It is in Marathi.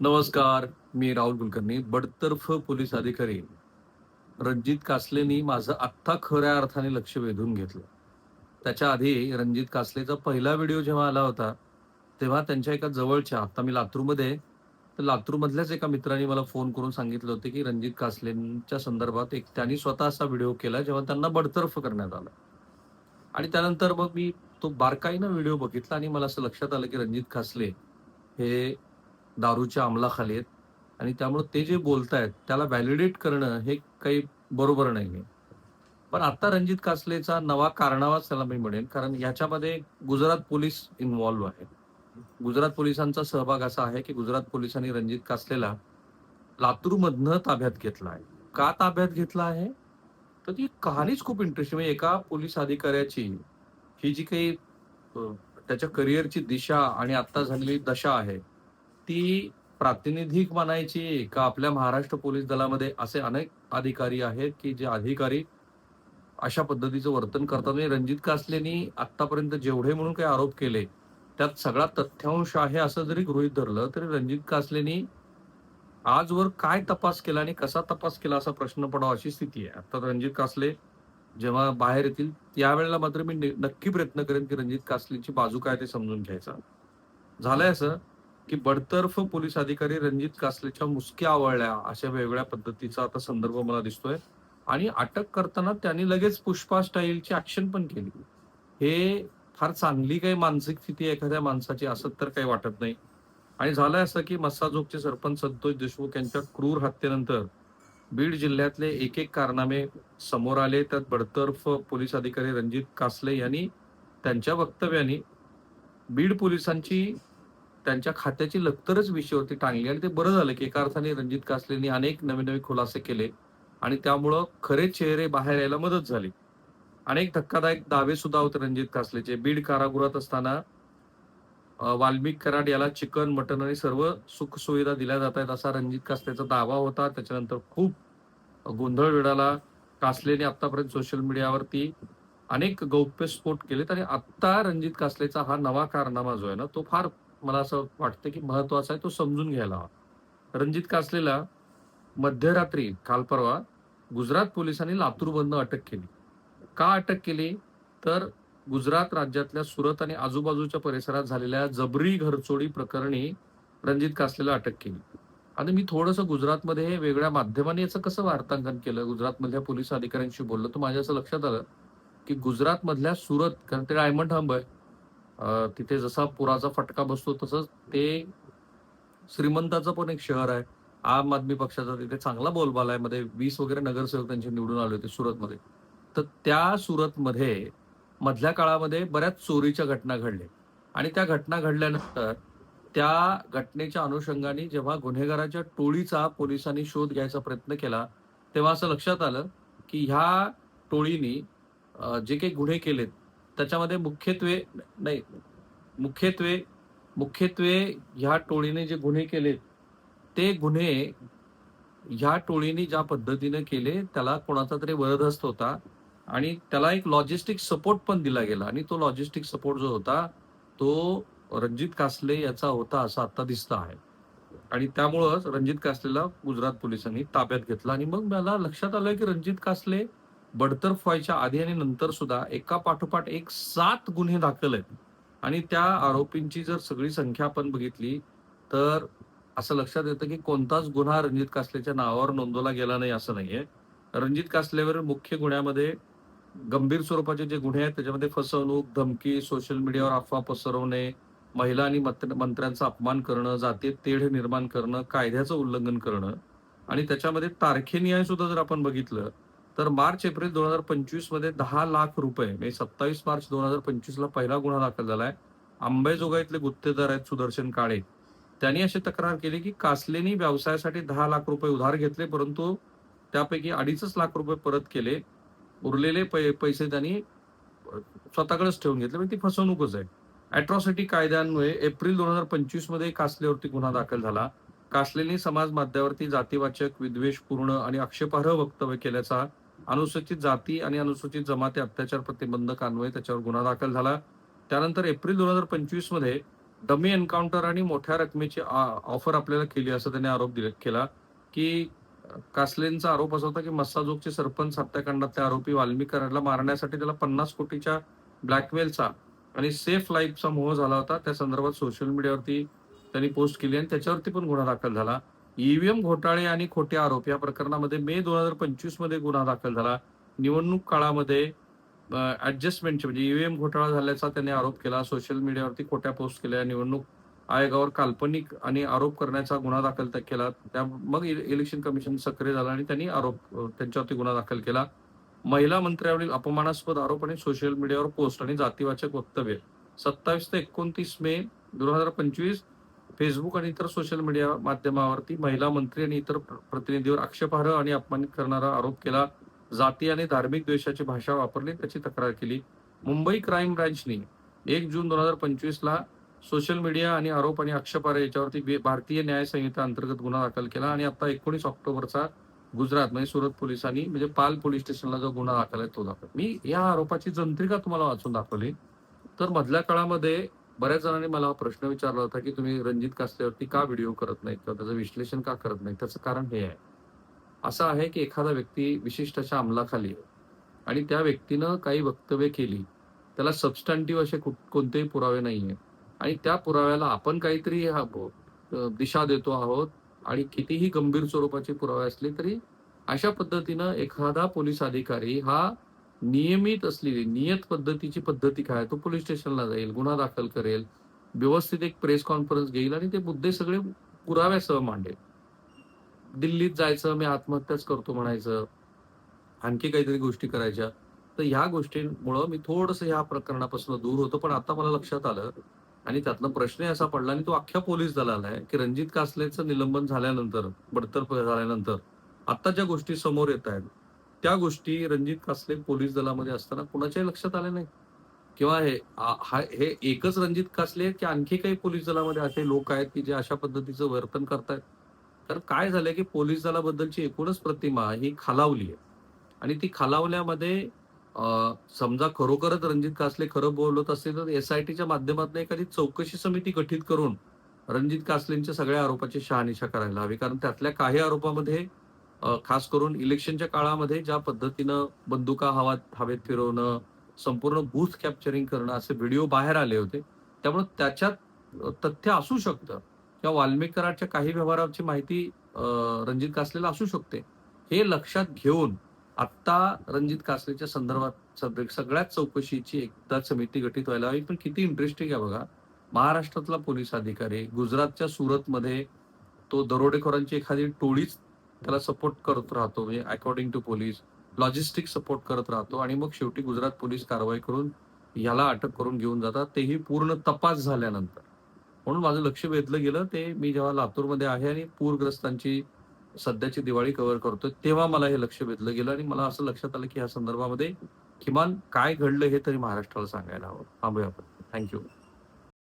नमस्कार मी राहुल कुलकर्णी बडतर्फ पोलीस अधिकारी. रणजित कासलेनी माझं आत्ता खऱ्या अर्थाने लक्ष वेधून घेतलं. त्याच्या आधी रणजित कासलेचा पहिला व्हिडिओ जेव्हा आला होता तेव्हा त्यांच्या एका जवळच्या आता मी लातूरमध्ये तर लातूरमधल्याच एका मित्राने मला फोन करून सांगितलं होतं की रणजित कासलेंच्या संदर्भात एक त्यांनी स्वतः असा व्हिडिओ केला जेव्हा त्यांना बडतर्फ करण्यात आला. आणि त्यानंतर मग मी तो बारकाईनं व्हिडिओ बघितला आणि मला असं लक्षात आलं की रणजित कासले हे दारूच्या अंमलाखाली आहेत. आणि त्यामुळे ते जे बोलतायत त्याला व्हॅलिडेट करणं हे काही बरोबर नाही आहे पण आता रणजित कासलेचा नवा कारणावाच त्याला मी म्हणेन कारण याच्यामध्ये गुजरात पोलीस इन्व्हॉल्व्ह आहे. गुजरात पोलिसांचा सहभाग असा आहे की गुजरात पोलिसांनी रणजित कासलेला लातूरमधनं ताब्यात घेतला आहे. का ताब्यात घेतला आहे? तर ती कहाणीच खूप इंटरेस्टिंग म्हणजे एका पोलीस अधिकाऱ्याची ही जी काही त्याच्या करिअरची दिशा आणि आता झालेली दशा आहे ती प्रातिनिधिक म्हणायची का आपल्या महाराष्ट्र पोलीस दलामध्ये असे अनेक अधिकारी आहेत की जे अधिकारी अशा पद्धतीचं वर्तन करतात? म्हणजे रणजित कासलेनी आतापर्यंत जेवढे म्हणून काही आरोप केले त्यात सगळा तथ्यांश आहे असं जरी गृहित धरलं तरी रणजित कासलेनी आजवर काय तपास केला आणि कसा तपास केला असा प्रश्न पडावा अशी स्थिती आहे. आता रणजित कासले जेव्हा बाहेर येतील त्यावेळेला मात्र मी नक्की प्रयत्न करेन की रणजित कासलेची बाजू काय ते समजून घ्यायचा. झालंय असं? की बडतर्फ पोलीस अधिकारी रणजित कासलेच्या मुसक्या आवळल्या अशा वेगवेगळ्या पद्धतीचा आता संदर्भ मला दिसतोय. आणि अटक करताना त्यांनी लगेच पुष्पा स्टाईलची ऍक्शन पण केली. हे फार चांगली काही मानसिक स्थिती एखाद्या माणसाची असं तर काही वाटत नाही. आणि झालंय असं की मस्साजोगचे सरपंच संतोष देशमुख यांच्या क्रूर हत्येनंतर बीड जिल्ह्यातले एक एक कारनामे समोर आले. त्यात बडतर्फ पोलीस अधिकारी रणजित कासले यांनी त्यांच्या वक्तव्याने बीड पोलिसांची त्यांच्या खात्याची लक्तरच विषयावरती टांगली आणि ते बरं झालं की एका अर्थाने रणजित कासलेंनी अनेक नवे नवे खुलासे केले आणि त्यामुळं खरे चेहरे बाहेर यायला मदत झाली. अनेक धक्कादायक दावे सुद्धा होते रणजित कासलेचे. बीड कारागृहात असताना वाल्मिक कराड याला चिकन मटन आणि सर्व सुखसुविधा दिल्या जात आहेत असा रणजित कासलेचा दावा होता. त्याच्यानंतर खूप गोंधळ वेळाला कासलेने आतापर्यंत सोशल मीडियावरती अनेक गौप्यस्फोट केलेत आणि आत्ता रणजित कासलेचा हा नवा कारनामा जो आहे ना तो फार मला असं वाटतं की महत्त्वाचा आहे तो समजून घ्यायला हवा. रणजित कासलेला मध्यरात्री काल परवा गुजरात पोलिसांनी लातूरमधनं अटक केली. का अटक केली? तर गुजरात राज्यातल्या सुरत आणि आजूबाजूच्या परिसरात झालेल्या जबरी घरचोडी प्रकरणी रणजित कासलेला अटक केली. आणि मी थोडंसं गुजरातमध्ये वेगळ्या माध्यमांनी याचं कसं वार्तांकन केलं? गुजरातमधल्या पोलीस अधिकाऱ्यांशी बोललो तर माझ्या असं लक्षात आलं की गुजरातमधल्या सुरत कारण ते डायमंड हंब आहे तिथे जसा पुराचा फटका बसतो तसंच ते श्रीमंताचं पण एक शहर आहे. आम आदमी पक्षाचा तिथे चांगला बोलबाला आहे. मध्ये वीस वगैरे नगरसेवक त्यांचे निवडून आले होते सुरतमध्ये. तर त्या सुरतमध्ये मधल्या काळामध्ये बऱ्याच चोरीच्या घटना घडल्या. आणि त्या घटना घडल्यानंतर त्या घटनेच्या अनुषंगाने जेव्हा गुन्हेगाराच्या टोळीचा पोलिसांनी शोध घ्यायचा प्रयत्न केला तेव्हा असं लक्षात आलं की ह्या टोळीनी जे काही गुन्हे केलेत त्याच्यामध्ये मुख्यत्वे नाही मुख्यत्वे मुख्यत्वे ह्या टोळीने जे गुन्हे केलेत ते गुन्हे ह्या टोळीने ज्या पद्धतीने केले त्याला कोणाचा तरी वरदहस्त होता आणि त्याला एक लॉजिस्टिक सपोर्ट पण दिला गेला आणि तो लॉजिस्टिक सपोर्ट जो होता तो रणजित कासले याचा होता असं आता दिसत आहे. आणि त्यामुळंच रणजित कासलेला गुजरात पोलिसांनी ताब्यात घेतला आणि मग मला लक्षात आलं की रणजित कासले बडतर्फ व्हायच्या आधी आणि नंतर सुद्धा एका पाठोपाठ एक सात गुन्हे दाखल आहेत. आणि त्या आरोपींची जर सगळी संख्या आपण बघितली तर असं लक्षात येतं की कोणताच गुन्हा रणजित कासलेच्या नावावर नोंदवला गेला नाही असं नाहीये. रणजित कासलेवर मुख्य गुन्ह्यामध्ये गंभीर स्वरूपाचे जे गुन्हे आहेत त्याच्यामध्ये फसवणूक धमकी सोशल मीडियावर अफवा पसरवणे महिला आणि मंत्र्यांचा अपमान करणं जातीय तेढ निर्माण करणं कायद्याचं उल्लंघन करणं आणि त्याच्यामध्ये तारखेनिहाय सुद्धा जर आपण बघितलं तर मार्च एप्रिल दोन हजार पंचवीसमध्ये दहा लाख रुपये म्हणजे सत्तावीस मार्च दोन हजार पंचवीस ला पहिला गुन्हा दाखल झालाय. आंबेजोगाईतले गुत्तेदार आहेत सुदर्शन काळे. त्यांनी अशी तक्रार केली की कासलेनी व्यवसायासाठी दहा लाख रुपये उधार घेतले परंतु त्यापैकी अडीचच लाख रुपये परत केले. उरलेले पै- पैसे त्यांनी स्वतःकडेच ठेवून घेतले म्हणजे ती फसवणूकच आहे. अॅट्रॉसिटी कायद्यांमुळे एप्रिल दोन हजार पंचवीसमध्ये कासलेवरती गुन्हा दाखल झाला. कासलेनी समाज माध्यमावरती जातीवाचक विद्वेषपूर्ण आणि आक्षेपार्ह वक्तव्य केल्याचा अनुसूचित जाती आणि अनुसूचित जमाती अत्याचार प्रतिबंधक अन्वये त्याच्यावर गुन्हा दाखल झाला. त्यानंतर एप्रिल दोन हजार पंचवीसमध्ये डमी एन्काउंटर आणि मोठ्या रकमेची ऑफर आपल्याला केली असं त्याने आरोप दिला केला की कासलेंचा आरोप असा होता की मस्साजोगचे सरपंच हत्याकांडातले आरोपी वाल्मिकरांना मारण्यासाठी त्याला पन्नास कोटीच्या ब्लॅकमेलचा आणि सेफ लाईफचा मोह झाला होता. त्या संदर्भात सोशल मीडियावरती त्यांनी पोस्ट केली आणि त्याच्यावरती पण गुन्हा दाखल झाला. ईव्हीएम घोटाळे आणि खोटे आरोप या प्रकरणामध्ये मे दोन हजार पंचवीसमध्ये गुन्हा दाखल झाला. निवडणूक काळामध्ये ऍडजस्टमेंटचे म्हणजे ईव्हीएम घोटाळा झाल्याचा त्यांनी आरोप केला. सोशल मीडियावरती खोट्या पोस्ट केल्या. निवडणूक आयोगावर काल्पनिक आणि आरोप करण्याचा गुन्हा दाखल केला. त्या मग इलेक्शन कमिशन सक्रिय झालं आणि त्यांनी आरोप त्यांच्यावरती गुन्हा दाखल केला. महिला मंत्र्यावरील अपमानास्पद आरोप आणि सोशल मीडियावर पोस्ट आणि जातीवाचक वक्तव्य. सत्तावीस ते एकोणतीस मे दोन हजार पंचवीस फेसबुक आणि इतर सोशल मीडिया माध्यमावरती महिला मंत्री आणि इतर प्रतिनिधीवर आक्षेपार्ह आणि अपमानित करणारा आरोप केला. जाती आणि धार्मिक द्वेषाची भाषा वापरली त्याची तक्रार केली. मुंबई क्राईम ब्रँचने एक जून दोन हजार पंचवीस ला सोशल मीडिया आणि आरोप आणि आक्षेपार्ह याच्यावरती भारतीय न्याय संहिता अंतर्गत गुन्हा दाखल केला आणि आता एकोणीस ऑक्टोबरचा गुजरात म्हणजे सुरत पोलिसांनी म्हणजे पाल पोलीस स्टेशनला जो गुन्हा दाखल आहे तो दाखल. मी या आरोपाची जंत्रिका तुम्हाला वाचून दाखवली. तर मधल्या काळामध्ये बऱ्याच जणांनी मला हा प्रश्न विचारला होता की तुम्ही रणजित कास्तेवरती का व्हिडिओ करत नाही किंवा त्याचं विश्लेषण का करत नाही त्याचं कारण हे आहे. असं आहे की एखादा व्यक्ती विशिष्ट अशा अंमलाखाली आहे आणि त्या व्यक्तीनं काही वक्तव्य केली त्याला सबस्टँटिव्ह असे कोणतेही पुरावे नाहीये. आणि त्या पुराव्याला आपण काहीतरी दिशा देतो आहोत आणि कितीही गंभीर स्वरूपाचे पुरावे असले तरी अशा पद्धतीनं एखादा पोलीस अधिकारी हा नियमित असलेली नियत पद्धतीची पद्धती काय? तो पोलीस स्टेशनला जाईल गुन्हा दाखल करेल व्यवस्थित एक प्रेस कॉन्फरन्स घेईल आणि ते मुद्दे सगळे पुराव्यासह मांडेल. दिल्लीत जायचं मी आत्महत्याच करतो म्हणायचं आणखी काहीतरी गोष्टी करायच्या. तर ह्या गोष्टींमुळं मी थोडस ह्या प्रकरणापासून दूर होतो पण आता मला लक्षात आलं आणि त्यातनं प्रश्न असा पडला आणि तो अख्ख्या पोलीस दलाला आहे की रणजित कासलेचं निलंबन झाल्यानंतर बडतर्फ झाल्यानंतर आता ज्या गोष्टी समोर येत आहेत. त्या गोष्टी रणजित कासले पोलीस दलामध्ये असताना कुणाच्याही लक्षात आल्या नाही किंवा हे हा- हे एकच रणजित कासले की आणखी काही पोलीस दलामध्ये असे लोक आहेत की जे अशा पद्धतीचं वर्तन करतायत? तर काय झालंय की पोलीस दलाबद्दलची एकूणच प्रतिमा ही खालावली आहे. आणि ती खालावल्यामध्ये समजा खरोखरच रणजित कासले खरं बोलत असतील तर एस आय टीच्या माध्यमातून एखादी चौकशी समिती गठीत करून रणजित कासलेंच्या सगळ्या आरोपाची शहानिशा करायला हवी. कारण त्यातल्या काही आरोपामध्ये खास करून इलेक्शनच्या काळामध्ये ज्या पद्धतीनं बंदुका हवात हवेत फिरवणं संपूर्ण बूथ कॅप्चरिंग करणं असे व्हिडिओ बाहेर आले होते त्यामुळे त्याच्यात तथ्य असू शकतं. किंवा वाल्मीकराच्या काही व्यवहाराची माहिती रणजित कासलेला असू शकते. हे लक्षात घेऊन आत्ता रणजित कासलेच्या संदर्भात सग- सगळ्याच चौकशीची एकदा समिती गठीत व्हायला हवी. पण किती इंटरेस्टिंग आहे बघा. महाराष्ट्रातला पोलीस अधिकारी गुजरातच्या सुरतमध्ये तो दरोडेखोरांची एखादी टोळीच त्याला सपोर्ट करत राहतो म्हणजे according to police logistic support करत राहतो आणि मग शेवटी गुजरात पोलीस कारवाई करून याला अटक करून घेऊन जातात. तेही पूर्ण तपास झाल्यानंतर. म्हणून माझं लक्ष वेधलं गेलं. ते मी जेव्हा लातूरमध्ये आहे आणि पूरग्रस्तांची सध्याची दिवाळी कव्हर करतोय तेव्हा मला हे लक्ष वेधलं गेलं आणि मला असं लक्षात आलं की या संदर्भामध्ये किमान काय घडलं हे तरी महाराष्ट्राला सांगायला हवं. थांबूया आपण. थँक्यू